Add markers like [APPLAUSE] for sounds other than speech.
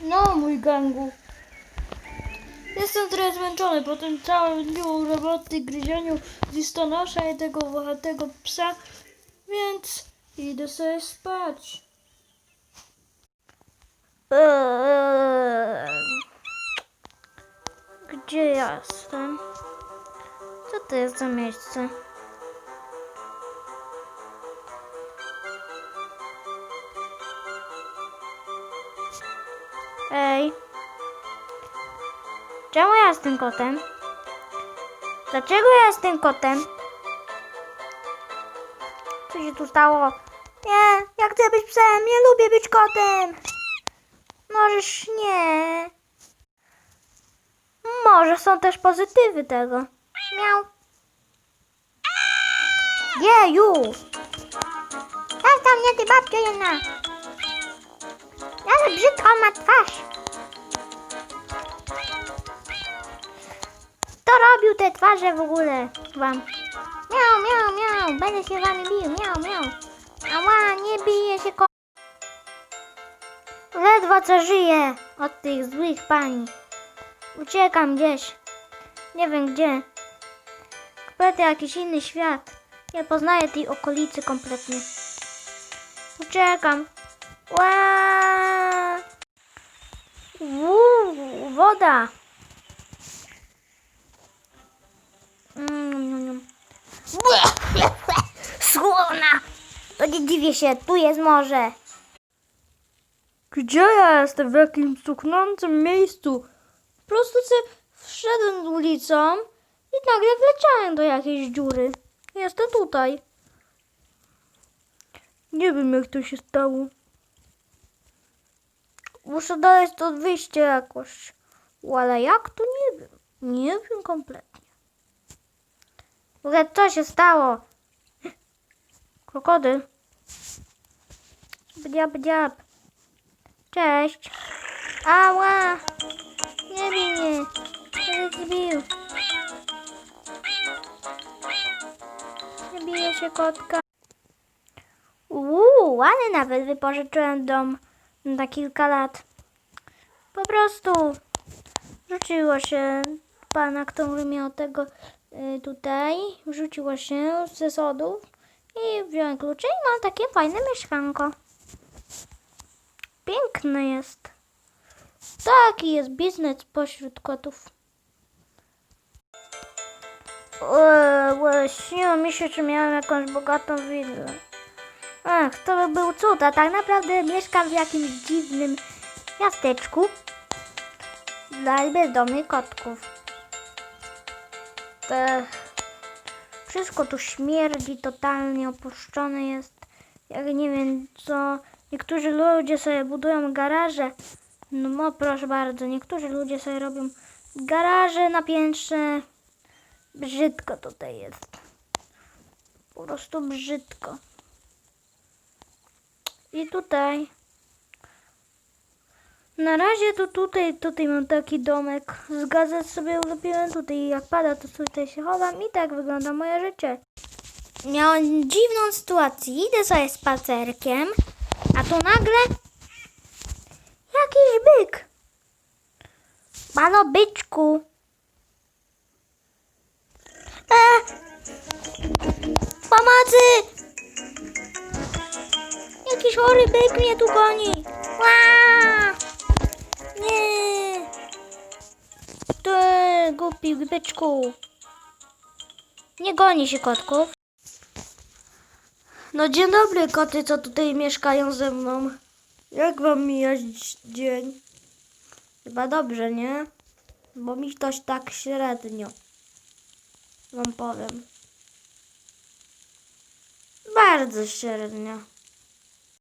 No, mój gangu. Jestem trochę zmęczony po tym całym dniu roboty, gryzieniu listonosza i tego włochatego psa, więc idę sobie spać. Eee, Gdzie ja jestem? Co to jest za miejsce? Ej. Czemu ja jestem kotem? Dlaczego ja jestem kotem? Co się tu stało? Nie, ja chcę być psem, nie lubię być kotem. Możesz nie. Może są też pozytywy tego. Miał. Jeju! Tak tam nie ty babcia jedna. Brzydko ma twarz. Kto robił te twarze w ogóle wam? Miał, miał, miał. Będę się wami bił. Miał, miał. Ała, nie bije się ko... Ledwo co żyję od tych złych pani. Uciekam gdzieś. Nie wiem gdzie. Kompletnie jakiś inny świat. Nie poznaję tej okolicy kompletnie. Uciekam. Ła! Uuu, woda. Mm. [LAUGHS] Słona! To nie dziwię się, tu jest morze. Gdzie ja jestem? W jakimś cuchnącym miejscu. Po prostu sobie wszedłem ulicą i nagle wleciałem do jakiejś dziury. Jestem tutaj. Nie wiem jak to się stało. Muszę dać to wyjście jakoś. Ale jak to nie wiem. Nie wiem kompletnie. W ogóle co się stało? Krokodyl. Bdziab, bdziab. Cześć. Ała. Nie bij cię bił. Nie bije się kotka. Uuu, ale nawet wypożyczyłem dom na kilka lat. Po prostu rzuciło się pana, który miał tego y, tutaj, rzuciło się ze sodów i wziąłem klucze i mam takie fajne mieszkanko. Piękne jest. Taki jest biznes pośród kotów. Eee, śniło mi się, czy miałem jakąś bogatą willę. Ach, to by był cud, a tak naprawdę mieszkam w jakimś dziwnym miasteczku dla bezdomnych kotków. Te... Wszystko tu śmierdzi, totalnie opuszczone jest. Jak nie wiem co. Niektórzy ludzie sobie budują garaże. No, no proszę bardzo, niektórzy ludzie sobie robią garaże na piętrze. Brzydko tutaj jest. Po prostu brzydko. I tutaj. Na razie to tutaj, tutaj mam taki domek. Z gazet sobie ulepiłem tutaj. Jak pada, to tutaj się chowam i tak wygląda moje życie. Miałem dziwną sytuację. Idę sobie spacerkiem, a tu nagle jakiś byk. Pano byczku. E! Pomocy! Jakiś chory byk mnie tu goni. Ty, głupi byczku. Nie goni się kotków. No dzień dobry koty, co tutaj mieszkają ze mną. Jak wam mija dzień? Chyba dobrze, nie? Bo mi ktoś tak średnio. Wam powiem. Bardzo średnio.